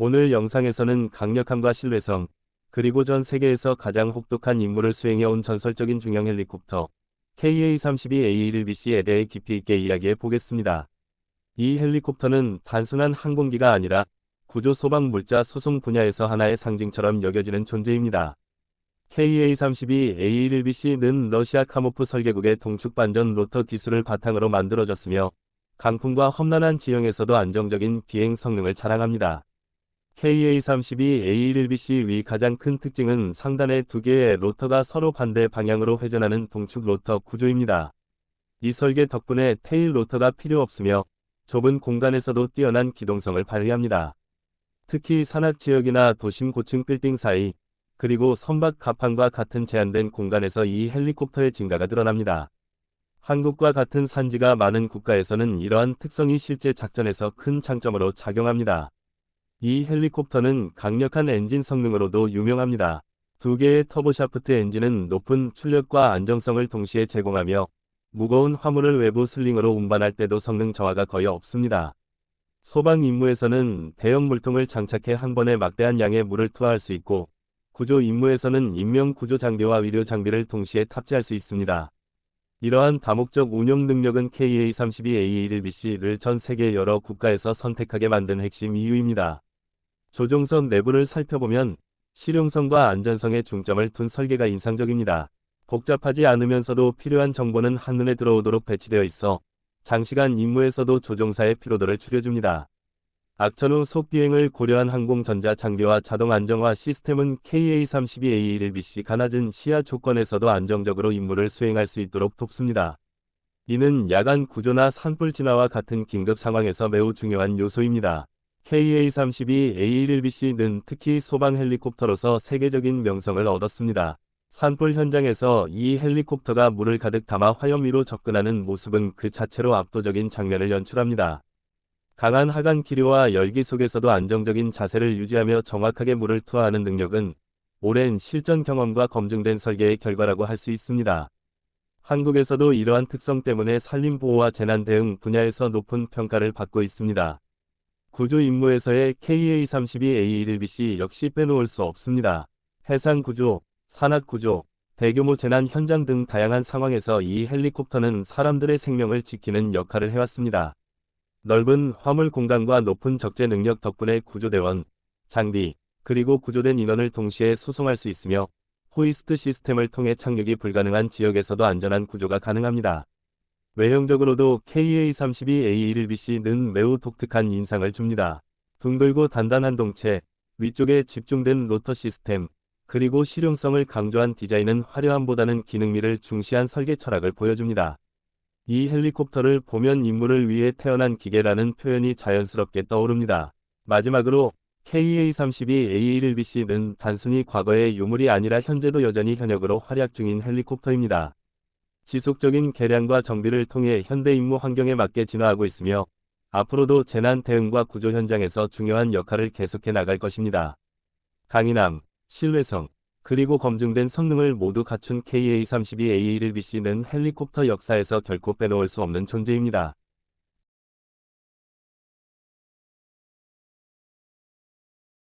오늘 영상에서는 강력함과 신뢰성, 그리고 전 세계에서 가장 혹독한 임무를 수행해온 전설적인 중형 헬리콥터 KA-32A1BC에 대해 깊이 있게 이야기해 보겠습니다. 이 헬리콥터는 단순한 항공기가 아니라 구조 소방 물자 수송 분야에서 하나의 상징처럼 여겨지는 존재입니다. KA-32A1BC는 러시아 카모프 설계국의 동축 반전 로터 기술을 바탕으로 만들어졌으며 강풍과 험난한 지형에서도 안정적인 비행 성능을 자랑합니다. KA-32A1BC 위 가장 큰 특징은 상단의 두 개의 로터가 서로 반대 방향으로 회전하는 동축 로터 구조입니다. 이 설계 덕분에 테일 로터가 필요 없으며 좁은 공간에서도 뛰어난 기동성을 발휘합니다. 특히 산악 지역이나 도심 고층 빌딩 사이, 그리고 선박 가판과 같은 제한된 공간에서 이 헬리콥터의 증가가 드러납니다. 한국과 같은 산지가 많은 국가에서는 이러한 특성이 실제 작전에서 큰 장점으로 작용합니다. 이 헬리콥터는 강력한 엔진 성능으로도 유명합니다. 두 개의 터보샤프트 엔진은 높은 출력과 안정성을 동시에 제공하며 무거운 화물을 외부 슬링으로 운반할 때도 성능 저하가 거의 없습니다. 소방 임무에서는 대형 물통을 장착해 한 번에 막대한 양의 물을 투하할 수 있고 구조 임무에서는 인명 구조 장비와 의료 장비를 동시에 탑재할 수 있습니다. 이러한 다목적 운용 능력은 KA-32A1BC를 전 세계 여러 국가에서 선택하게 만든 핵심 이유입니다. 조종선 내부를 살펴보면 실용성과 안전성에 중점을 둔 설계가 인상적입니다. 복잡하지 않으면서도 필요한 정보는 한눈에 들어오도록 배치되어 있어 장시간 임무에서도 조종사의 피로도를 줄여줍니다. 악천 후 속비행을 고려한 항공전자 장비와 자동 안정화 시스템은 KA-32A1BC가 낮은 시야 조건에서도 안정적으로 임무를 수행할 수 있도록 돕습니다. 이는 야간 구조나 산불 진화와 같은 긴급 상황에서 매우 중요한 요소입니다. KA-32A1BC는 특히 소방 헬리콥터로서 세계적인 명성을 얻었습니다. 산불 현장에서 이 헬리콥터가 물을 가득 담아 화염 위로 접근하는 모습은 그 자체로 압도적인 장면을 연출합니다. 강한 하강 기류와 열기 속에서도 안정적인 자세를 유지하며 정확하게 물을 투하하는 능력은 오랜 실전 경험과 검증된 설계의 결과라고 할 수 있습니다. 한국에서도 이러한 특성 때문에 산림보호와 재난 대응 분야에서 높은 평가를 받고 있습니다. 구조 임무에서의 KA-32A1BC 역시 빼놓을 수 없습니다. 해상 구조, 산악 구조, 대규모 재난 현장 등 다양한 상황에서 이 헬리콥터는 사람들의 생명을 지키는 역할을 해왔습니다. 넓은 화물 공간과 높은 적재 능력 덕분에 구조대원, 장비, 그리고 구조된 인원을 동시에 수송할 수 있으며 호이스트 시스템을 통해 착륙이 불가능한 지역에서도 안전한 구조가 가능합니다. 외형적으로도 KA-32A1BC는 매우 독특한 인상을 줍니다. 둥글고 단단한 동체, 위쪽에 집중된 로터 시스템, 그리고 실용성을 강조한 디자인은 화려함보다는 기능미를 중시한 설계 철학을 보여줍니다. 이 헬리콥터를 보면 인물을 위해 태어난 기계라는 표현이 자연스럽게 떠오릅니다. 마지막으로 KA-32A1BC는 단순히 과거의 유물이 아니라 현재도 여전히 현역으로 활약 중인 헬리콥터입니다. 지속적인 개량과 정비를 통해 현대 임무 환경에 맞게 진화하고 있으며 앞으로도 재난 대응과 구조 현장에서 중요한 역할을 계속해 나갈 것입니다. 강인함, 신뢰성, 그리고 검증된 성능을 모두 갖춘 KA-32A1BC는 헬리콥터 역사에서 결코 빼놓을 수 없는 존재입니다.